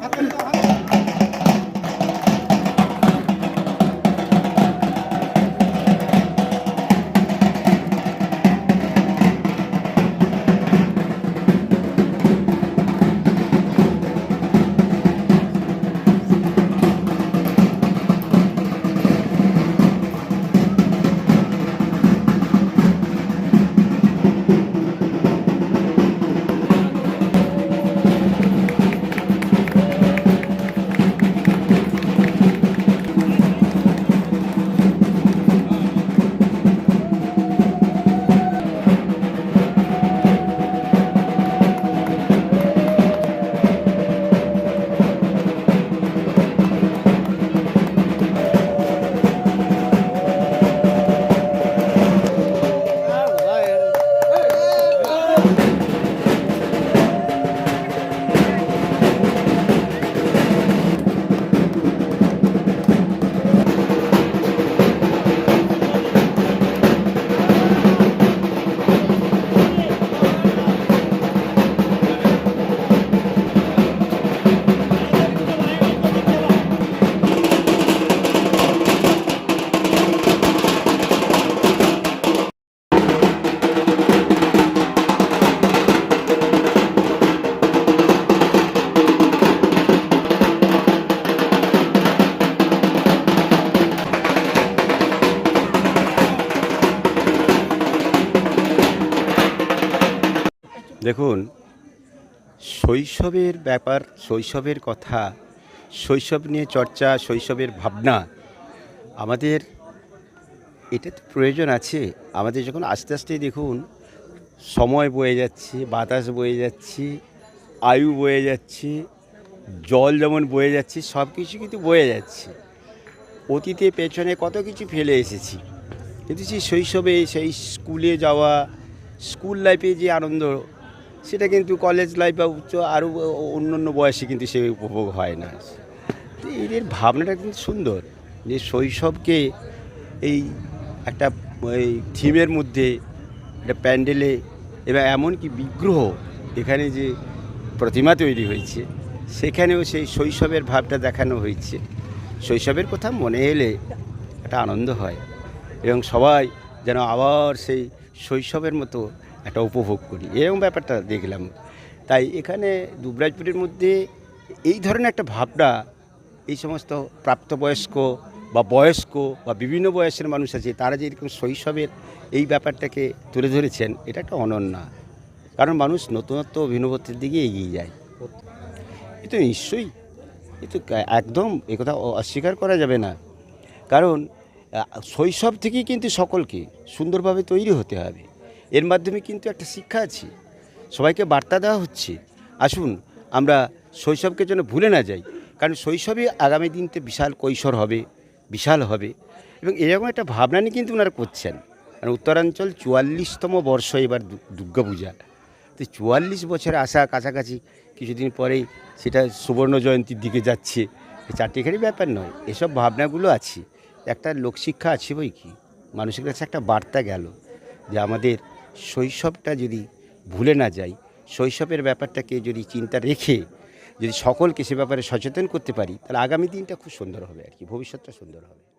Happy birthday. দেখুন, শৈশবের ব্যাপার, শৈশবের কথা, শৈশব নিয়ে চর্চা, শৈশবের ভাবনা, আমাদের এটা তো প্রয়োজন আছে। আমাদের যখন আস্তে আস্তে দেখুন, সময় বয়ে যাচ্ছে, বাতাস বয়ে যাচ্ছে, আয়ু বয়ে যাচ্ছে, জল যেমন বয়ে যাচ্ছে, সব কিছু কিন্তু বয়ে যাচ্ছে। অতীতে, পেছনে কত কিছু ফেলে এসেছি। কিন্তু সেই শৈশবে, সেই স্কুলে যাওয়া, স্কুল লাইফে যে আনন্দ সেটা কিন্তু কলেজ লাইফ বা উচ্চ আরও অন্য অন্য বয়সে কিন্তু সে উপভোগ হয় না। এদের ভাবনাটা কিন্তু সুন্দর যে শৈশবকে এই একটা, এই থিমের মধ্যে একটা প্যান্ডেলে এবং এমনকি বিগ্রহ এখানে যে প্রতিমা তৈরি হয়েছে, সেখানেও সেই শৈশবের ভাবটা দেখানো হয়েছে। শৈশবের কথা মনে এলে একটা আনন্দ হয় এবং সবাই যেন আবার সেই শৈশবের মতো একটা উপভোগ করি, এরকম ব্যাপারটা দেখলাম। তাই এখানে দুবরাজপুরের মধ্যে এই ধরনের একটা ভাবনা, এই সমস্ত প্রাপ্তবয়স্ক বা বয়স্ক বা বিভিন্ন বয়সের মানুষ আছে, তারা যে এরকম শৈশবের এই ব্যাপারটাকে তুলে ধরেছেন, এটা একটা অনন্য। কারণ মানুষ নতুনত্ব, অভিনবত্বের দিকে এগিয়ে যায়। এ তো নিশ্চয়ই, এ তো একদম একথা অস্বীকার করা যাবে না। কারণ শৈশব থেকেই কিন্তু সকলকে সুন্দরভাবে তৈরি হতে হবে। এর মাধ্যমে কিন্তু একটা শিক্ষা আছে। সবাইকে বার্তা দেওয়া হচ্ছে। আসুন, আমরা শৈশবকে যেন ভুলে না যাই। কারণ শৈশবে আগামী দিনতে বিশাল কৈশোর হবে, বিশাল হবে। এবং এরকম একটা ভাবনা নিয়ে কিন্তু ওনারা করছেন। কারণ উত্তরাঞ্চল চুয়াল্লিশতম বর্ষ এবার দুর্গাপূজা। তো চুয়াল্লিশ বছর আসা কাছাকাছি কিছুদিন পরেই সেটা সুবর্ণ জয়ন্তীর দিকে যাচ্ছে। চারটিখানি ব্যাপার নয়, এসব ভাবনাগুলো আছে। একটা লোকশিক্ষা আছে বই কি? মানুষের কাছে একটা বার্তা গেল যে আমাদের শৈশবটা যদি ভুলে না যাই, শৈশবের ব্যাপারটাকে যদি চিন্তা রেখে যদি সকলকে সে ব্যাপারে সচেতন করতে পারি, তাহলে আগামী দিনটা খুব সুন্দর হবে আর কি, ভবিষ্যৎটা সুন্দর হবে।